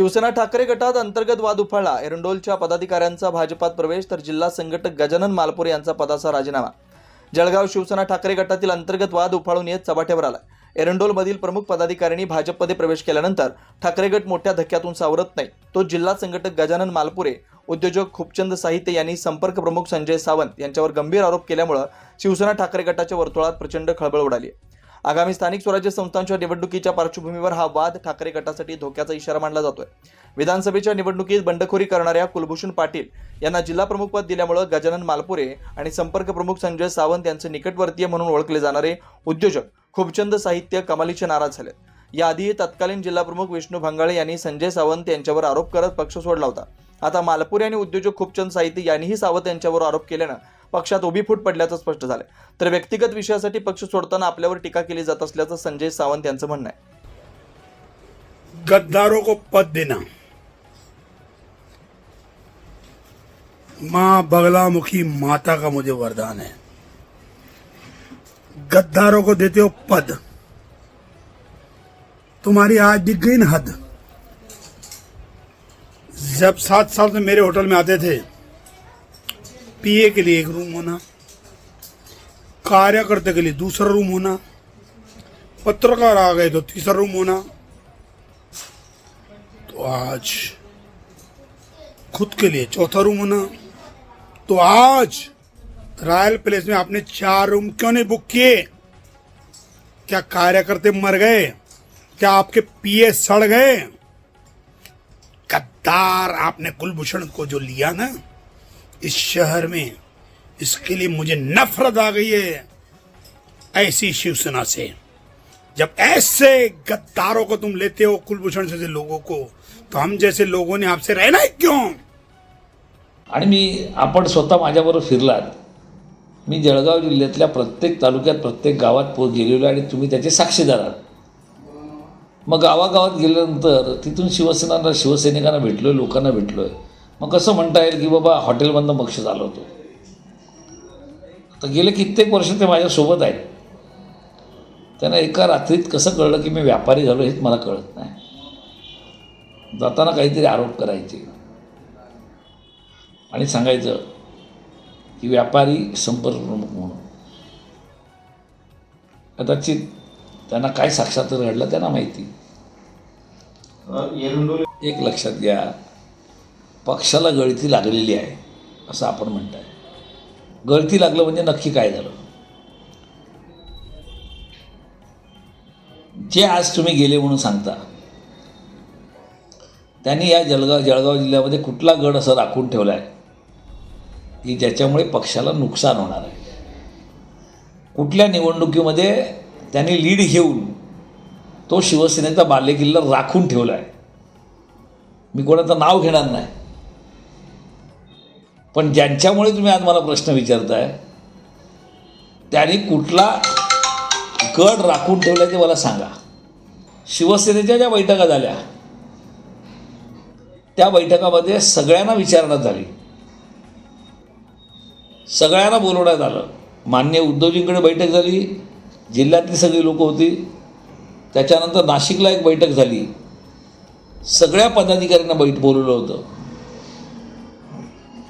शिवसेना ठाकरे गटात अंतर्गत वाद उफाळला. एरंडोलच्या पदाधिकाऱ्यांचा भाजपात प्रवेश तर जिल्हा संघटक गजानन मालपुरे यांचा पदाचा राजीनामा. जळगाव शिवसेना ठाकरे गटातील अंतर्गत वाद उफाळून येत चबाट्यावर आला. एरंडोलमधील प्रमुख पदाधिकाऱ्यांनी भाजपमध्ये प्रवेश केल्यानंतर ठाकरे गट मोठ्या धक्क्यातून सावरत नाही. तो जिल्हा संघटक गजानन मालपुरे उद्योजक खूपचंद साहित्य यांनी संपर्क प्रमुख संजय सावंत यांच्यावर गंभीर आरोप केल्यामुळं शिवसेना ठाकरे गटाच्या वर्तुळात प्रचंड खळबळ उडाली आगामी स्थानिक स्वराज्य संस्थांच्या निवडणुकीच्या पार्श्वभूमीवर हा वाद ठाकरे गटासाठी धोक्याचा इशारा मानला जातोय. विधानसभेच्या निवडणुकीत बंडखोरी करणाऱ्या कुलभूषण पाटील यांना जिल्हा प्रमुखपद दिल्यामुळे गजानन मालपुरे आणि संपर्क प्रमुख संजय सावंत यांचे निकटवर्तीय म्हणून ओळखले जाणारे उद्योजक खूपचंद साहित्य कमालीचे नाराज झाले याआधी तत्कालीन जिल्हा प्रमुख विष्णू भांगाळे यांनी संजय सावंत यांच्यावर आरोप करत पक्ष सोडला होता. आता मालपुरे आणि उद्योजक खूपचंद साहित्य यांनीही सावंत यांच्यावर आरोप केल्यानं पक्षात उभी फूट पडल्याचं स्पष्ट झालं तर व्यक्तिगत विषयासाठी पक्ष सोडताना आपल्यावर टीका केली जात असल्याचं संजय सावंत यांचं म्हणणं आहे. गद्दारों को पद देना। मां बगलामुखी माता का मुझे वरदान है। गद्दारों को देते हो पद। तुम्हारी आज दिख गई न हद। जब सात साल से मेरे होटल में आते थे पीए के लिए एक रूम होना, कार्यकर्ता के लिए दूसरा रूम होना, पत्रकार आ गए तो तीसरा रूम होना। तो आज खुद के लिए चौथा रूम होना। तो आज रॉयल पैलेस में आपने चार रूम क्यों नहीं बुक किए? क्या कार्यकर्ता मर गए? क्या आपके पीए सड़ गए? गद्दार आपने कुलभूषण को जो लिया ना इस शहर में इसके लिए मुझे नफरत आ गई है ऐसी शिवसेना से। जब ऐसे गद्दारों को तुम लेते हो कुलभूषण जैसे लोगों को तो हम जैसे लोगों ने आपसे रहना है क्यों? आणि मी आपण स्वतः माझ्याबरोबर फिरलात. मी जळगाव जिल्ह्यातल्या प्रत्येक तालुक्यात प्रत्येक गावात पो गेलेलो आणि तुम्ही त्याचे साक्षीदार आहात. मग गावागावात गेल्यानंतर तिथून शिवसेना शिवसैनिकांना भेटलो लोकांना भेटलो आहे मग कसं म्हणता येईल की बाबा हॉटेलमधनं बक्षीस आलो होतो. तर गेले कित्येक वर्ष ते माझ्यासोबत आहेत. त्यांना एका रात्रीत कसं कळलं की मी व्यापारी झालो हेच मला कळत नाही. जाताना काहीतरी आरोप करायचे. आणि सांगायचं की व्यापारी संपर्क प्रमुख म्हणून. कदाचित त्यांना काय साक्षात्कार घडलं त्यांना माहिती. एक लक्षात घ्या. पक्षाला गळती लागलेली आहे असं आपण म्हणताय. गळती लागलं म्हणजे नक्की काय झालं? जे आज तुम्ही गेले म्हणून सांगता त्यांनी या जळगाव जळगाव जिल्ह्यामध्ये कुठला गड असं राखून ठेवला आहे की ज्याच्यामुळे पक्षाला नुकसान होणार आहे? कुठल्या निवडणुकीमध्ये त्यांनी लीड घेऊन तो शिवसेनेचा बालेकिल्ला राखून ठेवला आहे? मी कोणाचं नाव घेणार नाही. पण ज्यांच्यामुळे तुम्ही आज मला प्रश्न विचारताय त्यांनी कुठला गड राखून ठेवला ते मला सांगा. शिवसेनेच्या ज्या बैठका झाल्या त्या बैठकामध्ये सगळ्यांना विचारण्यात आली. सगळ्यांना बोलवण्यात आलं. मान्य उद्धवजींकडे बैठक झाली जिल्ह्यातली सगळी लोकं होती. त्याच्यानंतर नाशिकला एक बैठक झाली. सगळ्या पदाधिकाऱ्यांना बैठ बोलवलं होतं.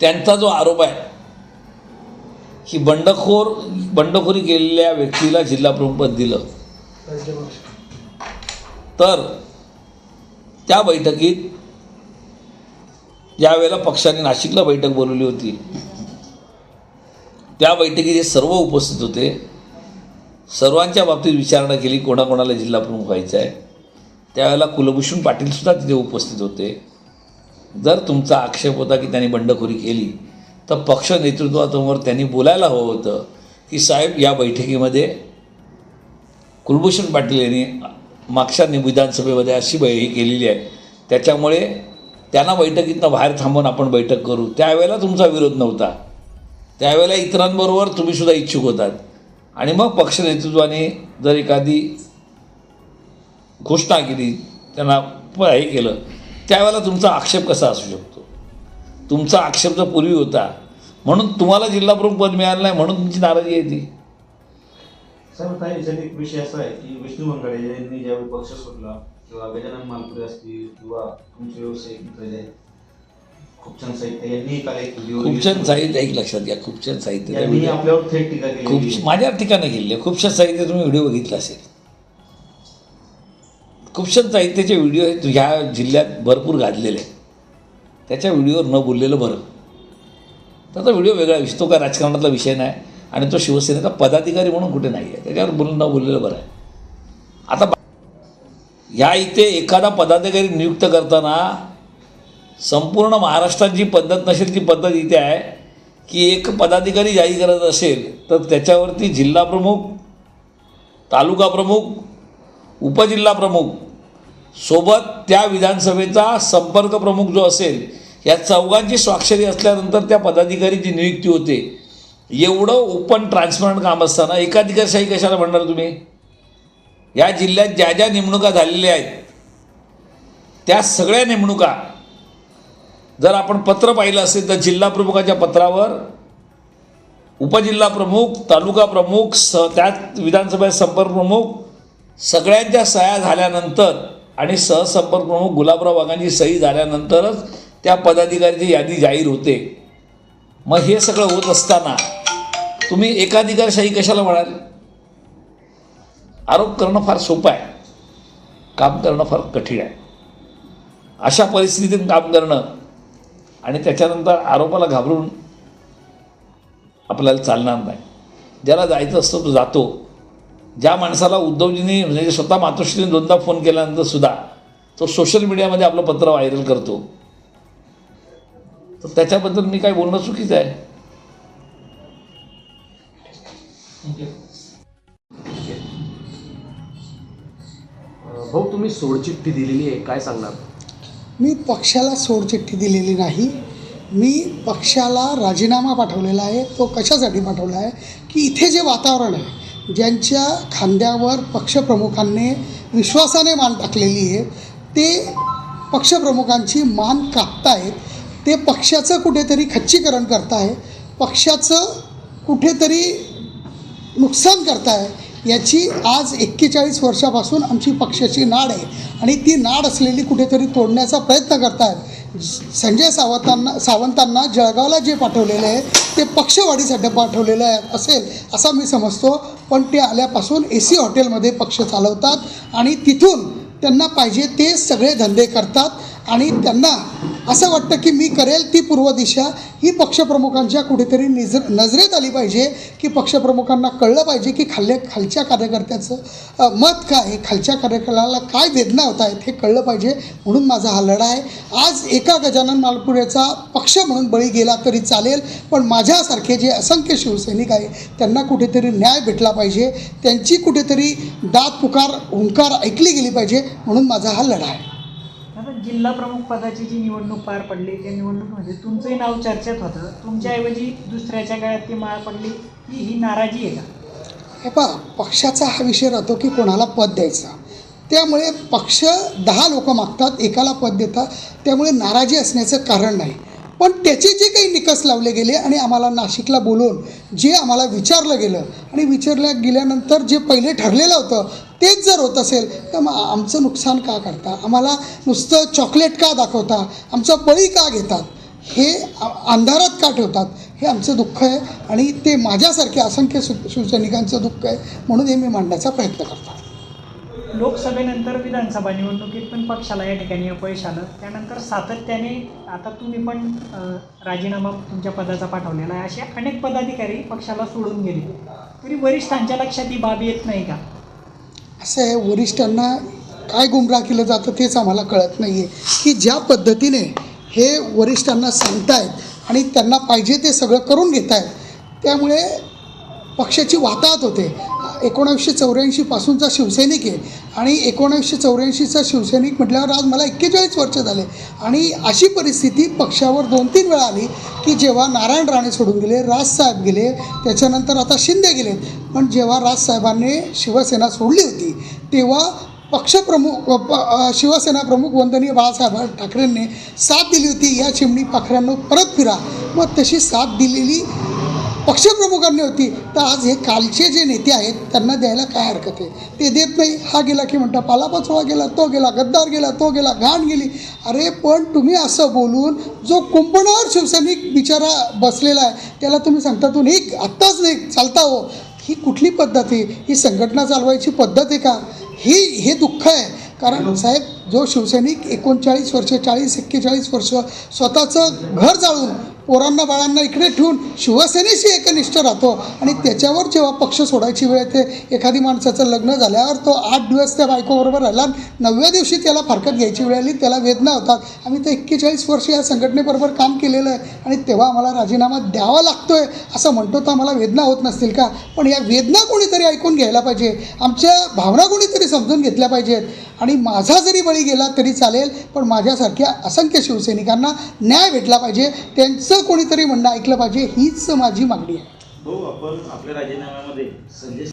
त्यांचा जो आरोप आहे की बंडखोर बंडखोरी केलेल्या व्यक्तीला जिल्हाप्रमुख दिलं. तर त्या बैठकीत ज्यावेळेला पक्षाने नाशिकला बैठक बोलवली होती त्या बैठकीत हे सर्व उपस्थित होते. सर्वांच्या बाबतीत विचारणा केली कोणाकोणाला जिल्हाप्रमुख व्हायचं आहे त्यावेळेला कुलभूषण पाटीलसुद्धा तिथे उपस्थित होते. जर तुमचा आक्षेप होता की त्यांनी बंडखोरी केली तर पक्ष नेतृत्वासमोर त्यांनी बोलायला हवं होतं की साहेब या बैठकीमध्ये कुलभूषण पाटील यांनी मागच्या विधानसभेमध्ये अशी बै ही केलेली आहे. त्याच्यामुळे त्यांना बैठकीतनं बाहेर थांबून आपण बैठक करू. त्यावेळेला तुमचा विरोध नव्हता. त्यावेळेला इतरांबरोबर तुम्हीसुद्धा इच्छुक होतात. आणि मग पक्ष नेतृत्वाने जर एखादी घोषणा केली त्यांना हे केलं त्यावेळेला तुमचा आक्षेप कसा असू शकतो? तुमचा आक्षेप जर पूर्वी होता म्हणून तुम्हाला जिल्हा प्रमुख पद मिळालं नाही म्हणून तुमची नाराजी आहे ती. साहेब आता याच्यात एक विषय असा आहे की विष्णू मंगळे यांनी ज्यावेळी पक्ष सोडला किंवा गजानन मालपुरे असतील किंवा तुमचे व्यावसायिक मित्र जे खूपचंद साहित्य यांनी काल एक व्हिडिओ खूपचंद साहित्य एक लक्षात घ्या खूपचंद साहित्य. त्या यांनी video- आपल्यावर थेट टीका केली खूप माझ्या ठिकाणी गेले खूपशा साहित्य तुम्ही व्हिडिओ बघितला असेल. खूपशा साहित्याचे व्हिडिओ हे ह्या जिल्ह्यात भरपूर गाजलेले आहेत. त्याच्या व्हिडिओवर न बोललेलं बरं. त्याचा व्हिडिओ वेगळा विषय तो काय राजकारणातला विषय नाही आणि तो शिवसेनेचा पदाधिकारी म्हणून कुठे नाही आहे त्याच्यावर बोलून न बोललेलं बरं आहे. आता बा- ह्या इथे एखादा पदाधिकारी नियुक्त करताना संपूर्ण महाराष्ट्रात जी पद्धत नसेल ती पद्धत इथे आहे की एक पदाधिकारी जाहीर करत असेल तर त्याच्यावरती जिल्हा प्रमुख तालुका प्रमुख उपजिल्हा प्रमुख सोबत त्या विधानसभेचा संपर्क प्रमुख जो असेल या चौघांची स्वाक्षरी असल्यानंतर त्या पदाधिकारीची नियुक्ती होते. एवढं ओपन ट्रान्सपरंट काम असताना एकाधिकारशाही कशाला म्हणणार तुम्ही? या जिल्ह्यात ज्या ज्या नेमणुका झालेल्या आहेत त्या सगळ्या नेमणुका जर आपण पत्र पाहिलं असेल तर जिल्हा प्रमुखाच्या पत्रावर उपजिल्हा प्रमुख तालुका प्रमुख स त्यात विधानसभा संपर्क प्रमुख सगळ्यांच्या सह्या झाल्यानंतर आणि सहसंपर्क प्रमुख गुलाबराव वाघांची सही झाल्यानंतरच त्या पदाधिकाऱ्याची यादी जाहीर होते. मग हे सगळं होत असताना तुम्ही एकाधिकारशाही कशाला म्हणाल? आरोप करणं फार सोपं आहे. काम करणं फार कठीण आहे. अशा परिस्थितीत काम करणं आणि त्याच्यानंतर आरोपाला घाबरून आपल्याला चालणार नाही. ज्याला जायचं असतं तो जातो. ज्या माणसाला उद्धवजींनी म्हणजे स्वतः मातोश्रीने दोनदा फोन केल्यानंतर सुद्धा तो सोशल मीडियामध्ये आपलं पत्र व्हायरल करतो. तर त्याच्याबद्दल मी काय बोलणं चुकीचं आहे. भाऊ तुम्ही सोडचिठ्ठी दिलेली आहे काय सांगणार? मी पक्षाला सोडचिठ्ठी दिलेली नाही. मी पक्षाला राजीनामा पाठवलेला आहे तो कशासाठी पाठवला आहे की इथे जे वातावरण आहे ज्यांच्या खांद्यावर पक्षप्रमुखांनी विश्वासाने मान टाकलेली आहे ते पक्षप्रमुखांची मान कापतायत ते पक्षाचं कुठेतरी खच्चीकरण करताय पक्षाचं कुठेतरी नुकसान करताय याची आज एक्केचाळीस वर्षापासून आमची पक्षाची नाड आहे आणि ती नाड असलेली कुठेतरी तोडण्याचा प्रयत्न करतायत. संजय सावंतांना सावंतांना जळगावला जे पाठवलेलं आहे ते पक्षवाढीसाठी पाठवलेलं आहे असेल असा मी समजतो. पण ते आल्यापासून ए सी हॉटेलमध्ये पक्ष चालवतात आणि तिथून त्यांना पाहिजे ते सगळे धंदे करतात आणि त्यांना असं वाटतं की मी करेल ती पूर्व दिशा ही पक्षप्रमुखांच्या कुठेतरी निज नजरेत आली पाहिजे की पक्षप्रमुखांना कळलं पाहिजे की खाल्ल्या खालच्या कार्यकर्त्याचं मत काय आहे? खालच्या कार्यकर्त्याला काय वेदना होत आहेत हे कळलं पाहिजे म्हणून माझा हा लढा आहे. आज एका गजानन मालपुरेचा पक्ष म्हणून बळी गेला तरी चालेल पण माझ्यासारखे जे असंख्य शिवसैनिक आहे त्यांना कुठेतरी न्याय भेटला पाहिजे. त्यांची कुठेतरी दात पुकार हुंकार ऐकली गेली पाहिजे म्हणून माझा हा लढा आहे. आता जिल्हा प्रमुख पदाची जी निवडणूक पार पडली त्या निवडणुकीमध्ये तुमचंही नाव चर्चेत होतं. तुमच्याऐवजी दुसऱ्याच्या गळ्यात ती माळ पडली ही ही नाराजी आहे का? हे पा पक्षाचा हा विषय राहतो की कोणाला पद द्यायचा. त्यामुळे पक्ष दहा लोक मागतात एकाला पद देतात. त्यामुळे नाराजी असण्याचं कारण नाही. पण त्याचे जे काही निकष लावले गेले आणि आम्हाला नाशिकला बोलवून जे आम्हाला विचारलं गेलं आणि विचारलं गेल्यानंतर जे पहिले ठरलेलं होतं तेच जर होत असेल तर मग आमचं नुकसान का करता? आम्हाला नुसतं चॉकलेट का दाखवता? आमचा बळी का घेतात? हे अंधारात का ठेवतात? हे आमचं दुःख आहे आणि ते माझ्यासारखे असंख्य सु शिवसैनिकांचं दुःख आहे म्हणून हे मी मांडण्याचा प्रयत्न करतो. लोकसभेनंतर विधानसभा निवडणुकीत पण पक्षाला या ठिकाणी अपयश आलं. त्यानंतर सातत्याने आता तुम्ही पण राजीनामा तुमच्या पदाचा पाठवलेला आहे. असे अनेक पदाधिकारी पक्षाला सोडून गेले. तरी वरिष्ठांच्या लक्षात ही बाब येत नाही का? असं आहे वरिष्ठांना काय गुमराह केलं जातं तेच आम्हाला कळत नाही आहे की ज्या पद्धतीने हे वरिष्ठांना सांगतायत आणि त्यांना पाहिजे ते सगळं करून घेत आहेत त्यामुळे पक्षाची वाताहत होते. एकोणावीसशे चौऱ्याऐंशीपासूनचा शिवसैनिक आहे. आणि एकोणावीसशे चौऱ्याऐंशीचा शिवसैनिक म्हटल्यावर आज मला एक्केचाळीस वर्ष झाले. आणि अशी परिस्थिती पक्षावर दोन तीन वेळा आली की जेव्हा नारायण राणे सोडून गेले राजसाहेब गेले त्याच्यानंतर आता शिंदे गेले पण जेव्हा राजसाहेबांनी शिवसेना सोडली होती तेव्हा पक्षप्रमुख शिवसेना प्रमुख वंदनीय बाळासाहेब ठाकरेंनी साथ दिली होती. या चिमणी पाखऱ्यांना परत फिरा. मग तशी साथ दिलेली पक्षप्रमुखांनी होती. तर आज हे कालचे जे नेते आहेत त्यांना द्यायला काय हरकत आहे? ते देत नाही. हा गेला की म्हणता पालापाचोळा गेला तो गेला गद्दार गेला तो गेला घाण गेली. अरे पण तुम्ही असं बोलून जो कुंपणावर शिवसैनिक बिचारा बसलेला आहे त्याला तुम्ही सांगता तू निघ आत्ताच नाही चालता हो. ही कुठली पद्धत आहे? ही संघटना चालवायची पद्धत आहे का? ही हे दुःख आहे. कारण साहेब जो शिवसैनिक एकोणचाळीस वर्ष चाळीस एक्केचाळीस वर्ष स्वतःचं घर जाळून पोरांना बाळांना इकडे ठेवून शिवसेनेशी एकनिष्ठ राहतो. आणि त्याच्यावर जेव्हा पक्ष सोडायची वेळ येते एखादी माणसाचं लग्न झाल्यावर तो आठ दिवस त्या बायकोबरोबर राहिला नवव्या दिवशी त्याला फारकत घ्यायची वेळ आली त्याला वेदना होतात. आम्ही तर एक्केचाळीस वर्ष या संघटनेबरोबर काम केलेलं आहे आणि तेव्हा आम्हाला राजीनामा द्यावा लागतो आहे असं म्हणतो तर आम्हाला वेदना होत नसतील का? पण या वेदना कोणीतरी ऐकून घ्यायला पाहिजे. आमच्या भावना कोणीतरी समजून घेतल्या पाहिजेत. आणि माझा जरी बळी गेला तरी चालेल पण माझ्यासारख्या असंख्य शिवसैनिकांना न्याय भेटला पाहिजे त्यांचं कोणीतरी म्हणणं ऐकलं पाहिजे हीच माझी मागणी आहे. भाऊ आपण आपल्या राजीनाम्यामध्ये संजय